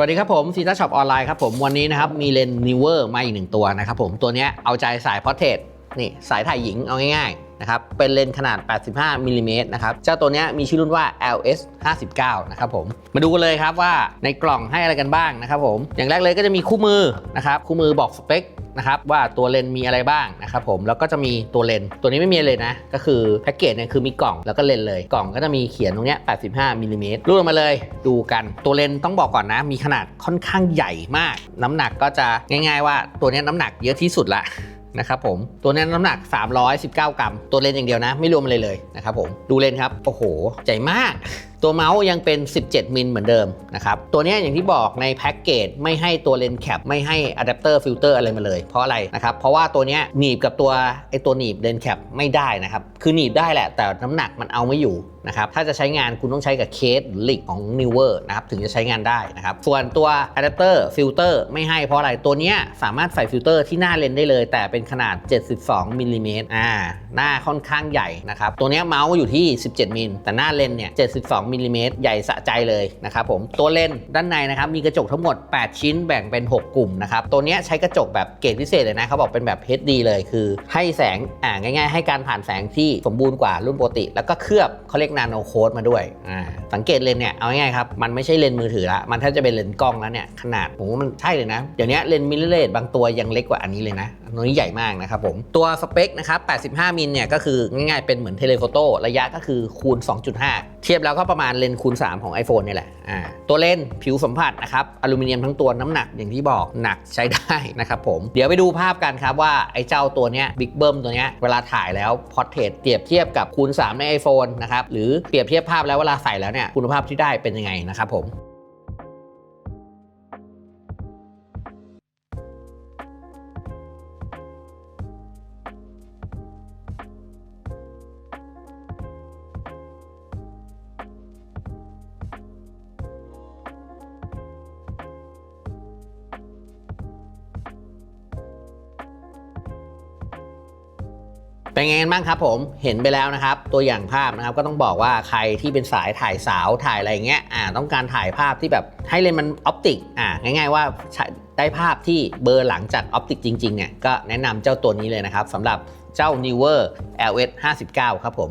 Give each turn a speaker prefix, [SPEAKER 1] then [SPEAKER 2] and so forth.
[SPEAKER 1] สวัสดีครับผมซีต้าช็อปออนไลน์ครับผมวันนี้นะครับมีเลนส์นิเวอร์มาอีกหนึ่งตัวนะครับผมตัวนี้เอาใจสายพอร์เทรตนี่สายถ่ายหญิงเอาง่ายๆนะครับเป็นเลนส์ขนาด 85มิลลิเมตรนะครับเจ้าตัวนี้มีชื่อรุ่นว่า LS 59นะครับผมมาดูกันเลยครับว่าในกล่องให้อะไรกันบ้างนะครับผมอย่างแรกเลยก็จะมีคู่มือนะครับคู่มือบอกสเปค นะครับว่าตัวเลนมีอะไรบ้างนะครับผมแล้วก็จะมีตัวเลนตัวนี้ไม่มีเลยนะ ก็คือแพ็กเกจเนี่ยคือมีกล่องแล้วก็เลนเลย กล่องก็จะมีเขียนตรงเนี้ย85มิลลิเมตรรูดออกมาเลยดูกันตัวเลนต้องบอกก่อนนะ มีขนาดค่อนข้างใหญ่มาก น้ำหนักก็จะง่าย ๆ ว่าตัวนี้น้ำหนักเยอะที่สุดละนะครับผมตัวนี้น้ำหนัก 319 กรัม ตัวเลนอย่างเดียวนะ ไม่รวมอะไรเลยนะครับผม ดูเลนครับ โอ้โห ใหญ่มากตัวเมาส์ยังเป็น 17 มิลเหมือนเดิมนะครับ ตัวนี้อย่างที่บอกในแพ็กเกจไม่ให้ตัวเลนส์แคปไม่ให้อะแดปเตอร์ฟิลเตอร์อะไรมาเลย เพราะอะไรนะครับ เพราะว่าตัวนี้หนีบกับตัวไอตัวหนีบเลนส์แคปไม่ได้นะครับ คือหนีบได้แหละ แต่น้ำหนักมันเอาไม่อยู่นะครับ ถ้าจะใช้งานคุณต้องใช้กับเคสหรือลิกของ Newer นะครับ ถึงจะใช้งานได้นะครับ ส่วนตัวอะแดปเตอร์ฟิลเตอร์ไม่ให้เพราะอะไร ตัวนี้สามารถใส่ฟิลเตอร์ที่หน้าเลนได้เลย แต่เป็นขนาด 72มิลลิเมตรอ่าหน้าค่อนข้างใหญ่นะครับตัวนี้เมาส์อยู่ที่ 17มิลแต่หน้าเลนเนี่ย72มิลลิเมตรใหญ่สะใจเลยนะครับผมตัวเลนด้านในนะครับมีกระจกทั้งหมด 8 ชิ้นแบ่งเป็น 6 กลุ่มนะครับตัวนี้ใช้กระจกแบบเกรดพิเศษเลยนะเขาบอกเป็นแบบ HD เลยคือ ให้แสงอ่าง่ายๆ ให้การผ่านแสงที่สมบูรณ์กว่ารุ่นปกติ แล้วก็เคลือบเขาเรียกนาโนโคดมาด้วยอ่าสังเกตเลนเนี่ยเอาง่ายๆครับมันไม่ใช่เลนมือถือละมันถ้าจะเป็นเลนกล้องแล้วเนี่ยขนาดผมว่ามันใช่เลยนะเดี๋ยวนี้เลนส์มิเรเลสบางตัวยังเล็กกว่าอันนี้เลยนะอันนี้ใหญ่มากนะครับผมตัวสเปคนะครับ85มิลเนี่ยก็คือง่ายๆเป็นเหมือนเทเลโฟโต้ระยะก็คือคูณ 2.5 ทียบแล้วก็ประมาณเลนส์คูณ 3 ของ iPhone นี่แหละอ่าตัวเลนส์ผิวสัมผัสนะครับอลูมิเนียมทั้งตัวน้ำหนักอย่างที่บอกหนักใช้ได้นะครับผมเดี๋ยวไปดูภาพกันครับว่าไอ้เจ้าตัวเนี้ยบิ๊กเบิ้มตัวเนี้ยเวลาถ่ายแล้วพอร์เทรตเปรียบเทียบกับคูณ 3 ใน iPhone นะครับหรือเปรียบเทียบภาพแล้วเวลาใส่แล้วเนี่ยคุณภาพที่ได้เป็นยังไงนะครับผม เป็นไงกันบ้างครับผมเห็นไปแล้วนะครับ ตัวอย่างภาพนะครับก็ต้องบอกว่าใครที่เป็นสายถ่ายสาวถ่ายอะไรเงี้ยอ่าต้องการถ่ายภาพที่แบบให้เลนส์มันออปติกอ่าง่ายๆว่าได้ภาพที่เบอร์หลังจากออปติกจริงๆเนี่ยก็แนะนำเจ้าตัวนี้เลยนะครับสำหรับเจ้า Newer LS 59 ครับผม